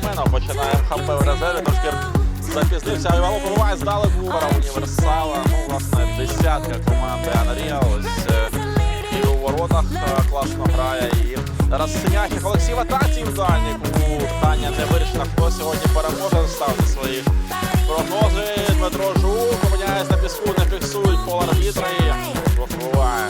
Семенов починає МХП в резерві, трошки запізнився. Івало пробиває здалеку Губера універсала. Ну, власне, десятка команди Unreal. Е, і у воротах е, класно грає. І зараз Синяхів Олексій в атаці в дальніку. Питання не вирішено. Хто сьогодні переможе ставити свої прогнози. Дмитро Жук опиняється на піску, не фіксують пол арбітри. Пробиває.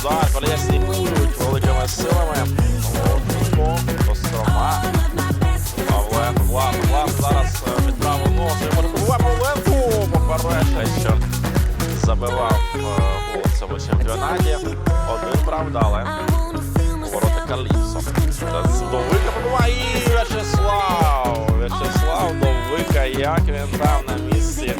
Удар, Колєсні будуть великими силами. Кострома. Павленко, класно, класно. Зараз е, під праву ногу. Може Павленко. Попередше, що забивав е, гол в цьому чемпіонаті. Один брав дали. Ворота Каліпсо. Довика побиває і В'ячеслав. В'ячеслав Довика, як він там на місці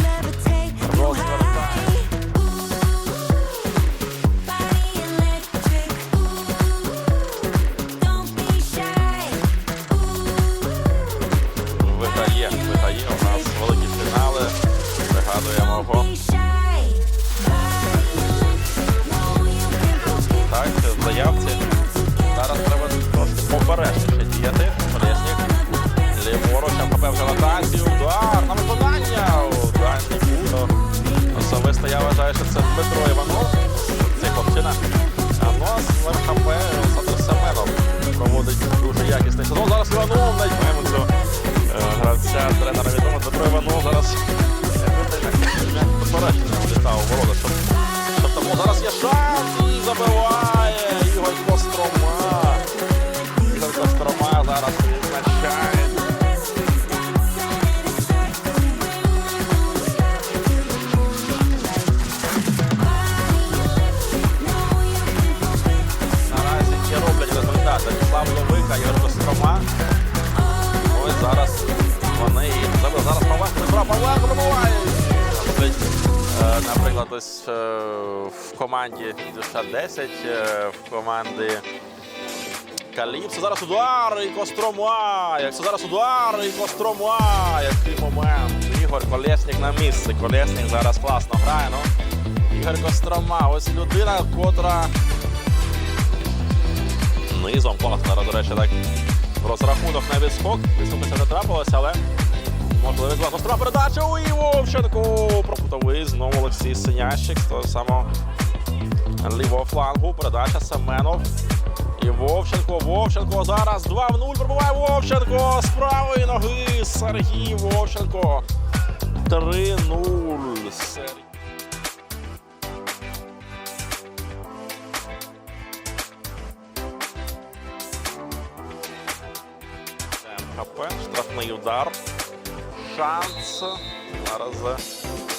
Вже в атаці. Удар на що це Дмитро Іванов. Цей хлопчина. А в в МХП Олександр Семенов проводить дуже якісний сезон. Зараз Іванов е, гравця тренера відомо. Дмитро Іванов зараз попередження влітав ворота, щоб, тому зараз є шанс і е, в команді Душа 10, е, в команди Каліпсо. Зараз удар і Кострома. Як це зараз удар і Кострома. Який момент. Ігор Колєснік на місці. Колєснік зараз класно грає. Ну. Ігор Кострома. Ось людина, котра низом класно, до речі, так. Розрахунок на відскок. Відскок не трапилося, але можливо два Кострома передача у і Вовченко. Пропутовий знову Олексій Синящик з того лівого флангу. Передача Семенов. І Вовченко, Вовченко зараз 2 в 0 пробиває Вовченко з правої ноги. Сергій Вовченко. 3-0. Сергій. МХП, штрафний удар. Шанс. Зараз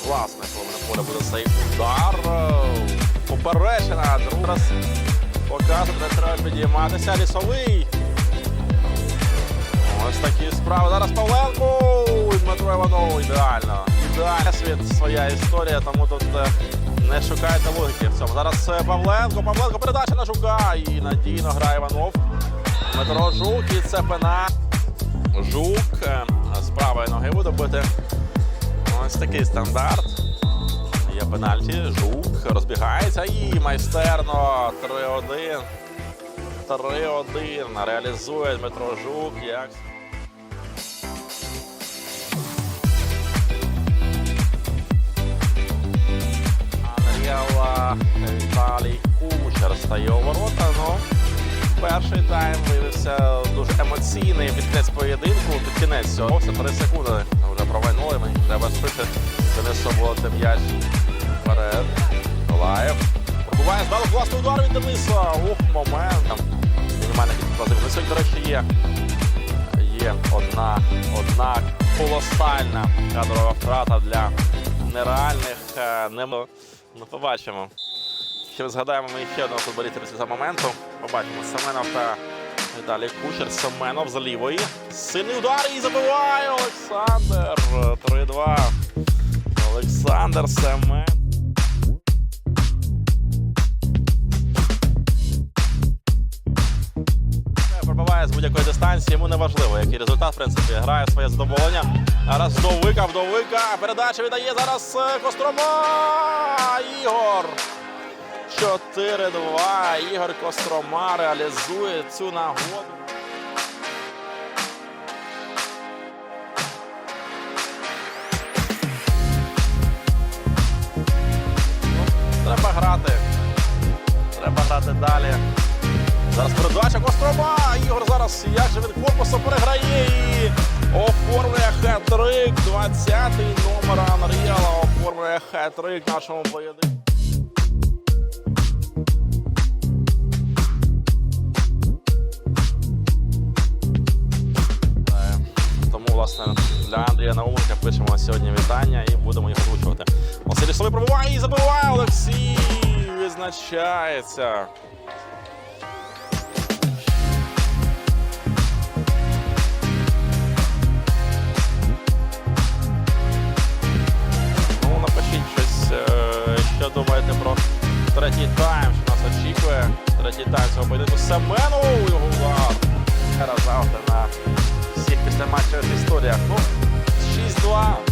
власне, коли на поле буде цей удар. Поперечена. Другий показує, де треба підійматися. Лісовий. Ось такі справи. Зараз Павленко. І Дмитро Іванов. Ідеально. Ідеально світ своя історія, тому тут е, не шукайте логіки в цьому. Зараз е, Павленко. Павленко передача на Жука. І надійно грає Іванов. Дмитро Жук і це пена. Жук е, з правої ноги буде бити. Ось такий стандарт. Є пенальті. Жук розбігається і майстерно 3-1. 3-1. Реалізує Дмитро Жук. Як... Анріала Віталій Кучер стає у ворота. Ну, перший тайм виявився дуже емоційний під кінець поєдинку. Під кінець цього Ось 3 секунди. Вже провайнули. Мені треба швидше Денису було м'яч вперед. Миколаїв. Пробуває здалу класний удар від Дениса. Ух, момент. Там мінімальна кількість сьогодні, до речі, є. Є одна, одна колосальна кадрова втрата для нереальних. е, Не... Ну, побачимо. Ще згадаємо ми ще одного футболіста після моменту. Побачимо Семенов та Віталій Кучер. Семенов з лівої. Сильний удар і забиває Олександр. 3-2. Олександр Семен. Пробиває з будь-якої дистанції. йому не важливо, який результат, в принципі, грає своє задоволення. Зараз вдовика, вдовика. Передача віддає зараз е, Кострома. Ігор. 4-2. Ігор Кострома реалізує цю нагоду. Треба грати. Треба грати далі. Зараз передача Кострома. Ігор зараз як же від корпусу переграє і оформлює хет-трик. 20-й номер Анріала оформлює хет-трик нашому поєдинку. Сьогодні вітання і будемо їх озвучувати. Василь Лісовий пробиває і забиває Олексій. Відзначається. Ну, напишіть щось, е, що думаєте про третій тайм, що нас очікує. Третій тайм цього поєдинку Семенов, його удар. Раз авто на всіх після післяматчевих історіях. Ну, 6-2.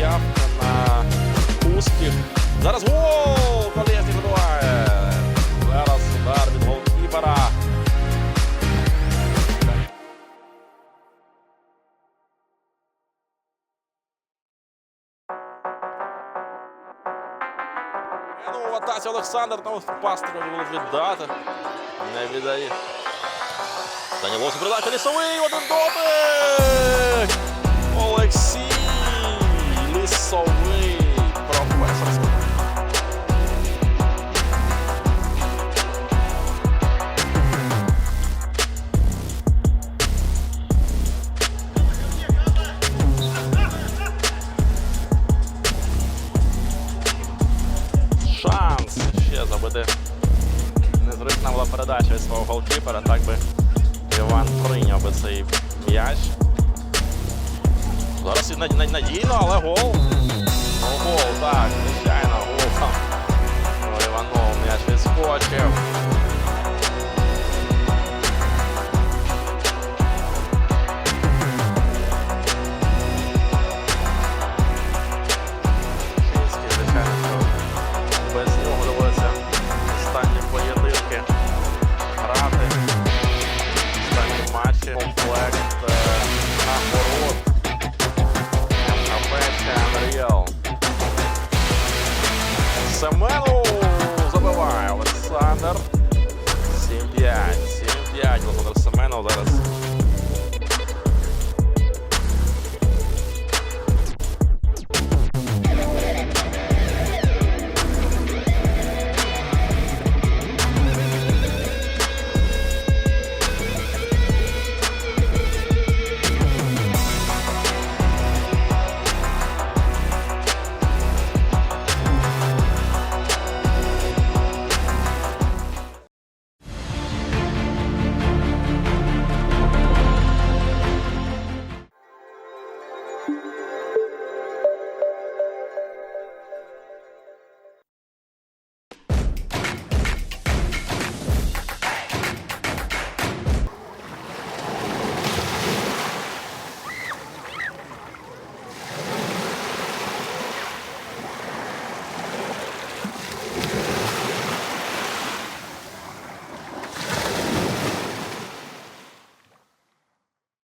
Заявка на успіх. Зараз гол! Колєсник забиває. Зараз удар від голкіпера. Ну, в атаці Олександр там пастору було віддати. Не віддає. Даніловський передача лісовий, один дотик! Олексій була передача від свого голкіпера, так би Іван прийняв би цей м'яч. Зараз надійно, але гол. О, гол, так, звичайно, гол. Ну, Іванов м'яч відскочив. sağ ol Aras.